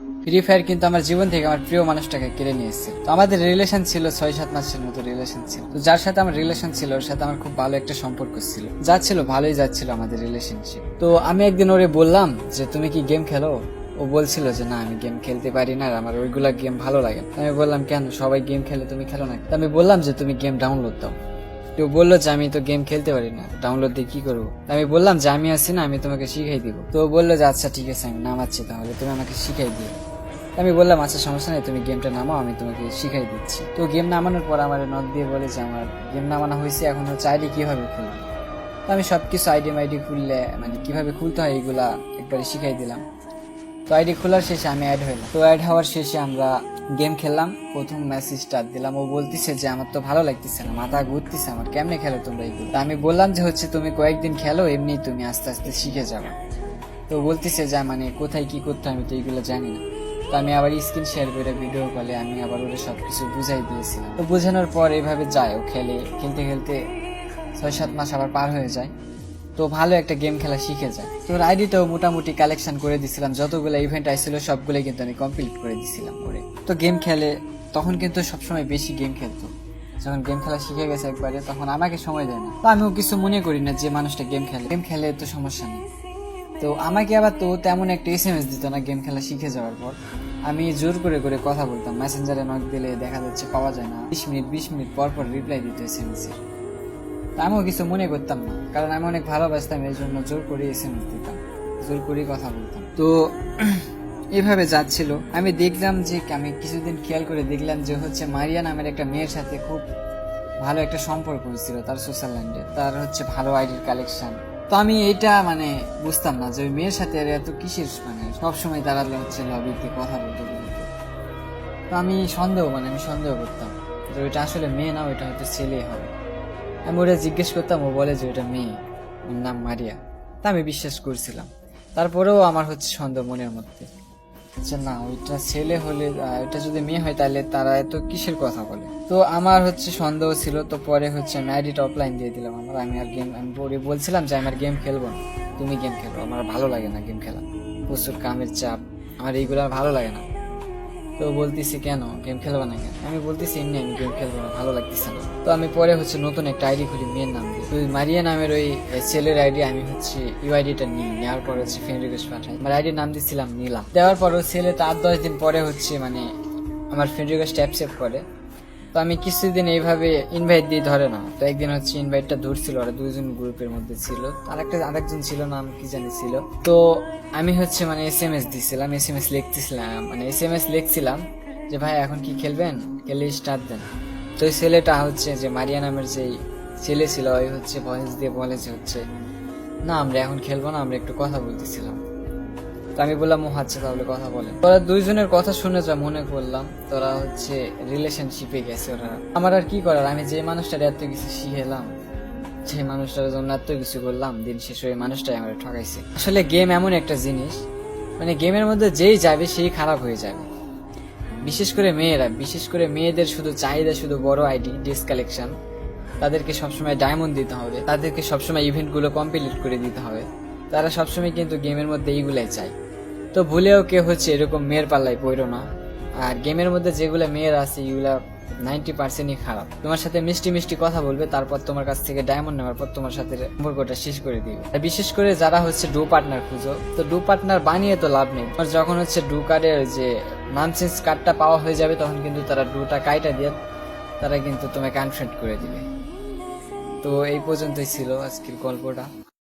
Free fire কিন্তু আমার জীবন থেকে আমার প্রিয় মানুষটাকে কেড়ে নিয়ে এসেছে। তো আমাদের রিলেশন ছিল ছয়, সাত মাসের মতো রিলেশন ছিল। তো যার সাথে আমার রিলেশন ছিল, ওর সাথে আমার খুব ভালো একটা সম্পর্ক ছিল। যাচ্ছিল ভালোই যাচ্ছিল আমাদের রিলেশনশিপ তো আমি একদিন ওরে বললাম যে, তুমি কি গেম খেলো? ও বলছিল যে, না, আমি গেম খেলতে পারি না আমার ওইগুলা গেম ভালো লাগে। আমি বললাম, কেন? সবাই গেম খেলে তুমি খেলো না আমি বললাম যে, তুমি গেম ডাউনলোড দাও। তো বলল যে আমি তো গেম খেলতে পারি না। ডাউনলোড দিয়ে কি করব? আমি বললাম যে আমি আছি না, আমি তোমাকে শিখাই দিব। তো বলল যে আচ্ছা ঠিক আছে, আমি নামাচ্ছি তাহলে, তুমি আমাকে শিখাই দিও। আমি বললাম আচ্ছা সমস্যা নেই, তুমি গেমটা নামাও, আমি তোমাকে শিখাই দিচ্ছি। তো গেম নামানোর পর আমার নদ দিয়ে বলে যে আমার গেম নামানো হয়েছে, এখন হচ্ছে আইডি কীভাবে খুলবো? তো আমি সবকিছু আইডি মাইডি খুললে মানে কীভাবে খুলতে হয়, এগুলা একবারে শিখাই দিলাম। তো আইডি খোলার শেষে আমি অ্যাড হইলাম। তো অ্যাড হওয়ার শেষে আমরা গেম খেললাম। প্রথম ম্যাচ স্টার্ট দিলাম। ও বলতেছে যে, আমার তো ভালো লাগতেছে না। মাথা ঘুরতেছে আমার। কেমনে খেলো তোমরা এইগুলো আমি বললাম যে, হচ্ছে তুমি কয়েকদিন খেলো এমনি তুমি আস্তে আস্তে শিখে যাবে। তো বলতেছে যে মানে কোথায় কি করতে আমি তো এইগুলো জানি না। তো আমি আবার স্ক্রিন শেয়ার করে ভিডিও কলে আমি আবার ওরা সব কিছু বুঝাই দিয়েছিলাম। তো বোঝানোর পর এভাবে যায় ও খেলে। খেলতে খেলতে ছয় সাত মাস আবার পার হয়ে যায়। তো ভালো একটা গেম খেলা শিখে যায়। তো আইডিটাও মোটামুটি কালেকশন করে দিছিলাম, যতগুলো ইভেন্ট আইছিল সবগুলোই কিন্তু আমি কমপ্লিট করে দিছিলাম ওরে। তো গেম খেলে, তখন কিন্তু সবসময় বেশি গেম খেলতো। যখন গেম খেলা শিখে গেছে একবারে, তখন আমাকে সময় দেয় না। তো আমিও কিছু মনে করি না যে মানুষটা গেম খেলে। গেম খেলে তো সমস্যা নেই। তো আমাকে আবার তো তেমন একটা এস এম এস দিত না গেম খেলা শিখে যাওয়ার পর। আমি জোর করে করে কথা বলতাম মেসেঞ্জারে নক দিলে দেখা যাচ্ছে পাওয়া যায় না। বিশ মিনিট বিশ মিনিট পর পর রিপ্লাই দিত এস এম এস এর। তা আমিও কিছু মনে করতাম না। কারণ আমি অনেক ভালোবাসতাম, এই জন্য জোর করে এস এম এস দিতাম, জোর করেই কথা বলতাম। তো এভাবে যাচ্ছিল। আমি দেখলাম যে, আমি কিছুদিন খেয়াল করে দেখলাম যে, হচ্ছে মারিয়া নামের একটা মেয়ের সাথে খুব ভালো একটা সম্পর্ক হয়েছিল তার সোশ্যাল ল্যান্ডে তার হচ্ছে ভালো আইডির কালেকশন তো আমি এটা মানে বুঝতাম না যে, ওই মেয়ের সাথে আর এত কিসের মানে সবসময় তারা হচ্ছে লবিতে কথা বলতে বলতে। তো আমি সন্দেহ মানে আমি সন্দেহ করতাম যে, ওইটা আসলে মেয়ে না, ওইটা হয়তো ছেলে হবে। আমি ওটা জিজ্ঞেস করতাম, ও বলে যে ওটা মেয়ে, ওর নাম মারিয়া। তা আমি বিশ্বাস করছিলাম। তারপরেও আমার হচ্ছে সন্দেহ মনের মধ্যে। আচ্ছা না, ওইটা ছেলে হলে ওইটা যদি মেয়ে হয় তাহলে তারা এত কিসের কথা বলে? তো আমার হচ্ছে সন্দেহ ছিল, তো পরে হচ্ছে আমি আইডিটা অফলাইন দিয়ে দিলাম। আমার আমি আর গেম আমি পরে বলছিলাম যে আমার গেম খেলব না। তুমি গেম খেলো, আমার ভালো লাগে না গেম খেলা। প্রচুর কামের চাপ, আমার এইগুলো আর ভালো লাগে না। তো বলতেছি কেন? গেম খেলব না কেন আমি বলতেছি এমনি আমি গেম খেলব না, ভালো লাগতেছে না। তো আমি পরে হচ্ছে নতুন একটা আইডি খুলি, মেয়ের নাম দিয়ে। ওই মারিয়া নামের ওই ছেলের আইডি আমি হচ্ছে ইউ আইডিটা নিই, নেওয়ার পর হচ্ছে ফ্রেন্ড রিকোয়েস্ট পাঠাই। আমার আইডির নাম দিচ্ছিলাম নীলা। দেওয়ার পর ছেলে তার দশ দিন পরে হচ্ছে মানে আমার ফ্রেন্ড রিকোয়েস্ট অ্যাকসেপ্ট করে। আমি কিছুদিন এইভাবে ইনভাইট দিয়ে ধরে না। তো একদিন হচ্ছে ইনভাইটটা ধরছিল ওরা দুজন গ্রুপের মধ্যে ছিল। আর একটা আরেকজন ছিল নাম কি জানি ছিল। তো আমি হচ্ছে মানে এস এম এস দিছিলাম এস এম এস লিখতেছিলাম মানে এস এম এস লিখছিলাম যে, ভাই, এখন কি খেলবেন? খেলে স্টার্ট দেন। তো ওই ছেলেটা হচ্ছে যে, মারিয়া নামের যে ছেলে ছিল, ওই হচ্ছে ভয়েস দিয়ে বলে যে হচ্ছে, না, আমরা এখন খেলব না, আমরা একটু কথা বলতেছিলাম। আমি বললাম ও আচ্ছা তাহলে কথা বলে তোরা দুইজনের কথা শুনে যা মনে করলাম, তোরা হচ্ছে রিলেশনশিপে গেছে ওরা। আমার আর কি করার? আমি যে মানুষটার এত কিছু শিখেলাম সেই মানুষটার জন্য এত কিছু করলাম, দিন শেষ হয়ে মানুষটাই আমার ঠকাইছে। আসলে গেম এমন একটা জিনিস মানে গেমের মধ্যে যেই যাবে, সেই খারাপ হয়ে যাবে। বিশেষ করে মেয়েরা, বিশেষ করে মেয়েদের শুধু চাহিদা, শুধু বড় আইডি ডিস কালেকশন তাদেরকে সবসময় ডায়মন্ড দিতে হবে। তাদেরকে সবসময় ইভেন্টগুলো কমপ্লিট করে দিতে হবে। তারা সবসময় কিন্তু গেমের মধ্যে এইগুলাই চায়। তো ভুলেও কে হচ্ছে এরকম মেয়ের পাল্লায় পড়ো না। আর গেমের মধ্যে যেগুলো মেয়ের আছে, এগুলা নাইনটি পার্সেন্টই খারাপ। তোমার সাথে মিষ্টি মিষ্টি কথা বলবে, তারপর তোমার কাছ থেকে ডায়মন্ড নেওয়ার পর তোমার সাথে সম্পর্কটা শেষ করে দিবে। আর বিশেষ করে যারা হচ্ছে ডু পার্টনার খুঁজো, তো ডু পার্টনার বানিয়ে তো লাভ নেই। আর যখন হচ্ছে ডু কার্ডের যে নানসেন্স কার্ডটা পাওয়া হয়ে যাবে, তখন কিন্তু তারা ডুটা কাইটা দিয়ে তারা কিন্তু তোমাকে আনফ্রেন্ড করে দিবে। তো এই পর্যন্তই ছিল আজকের গল্পটা।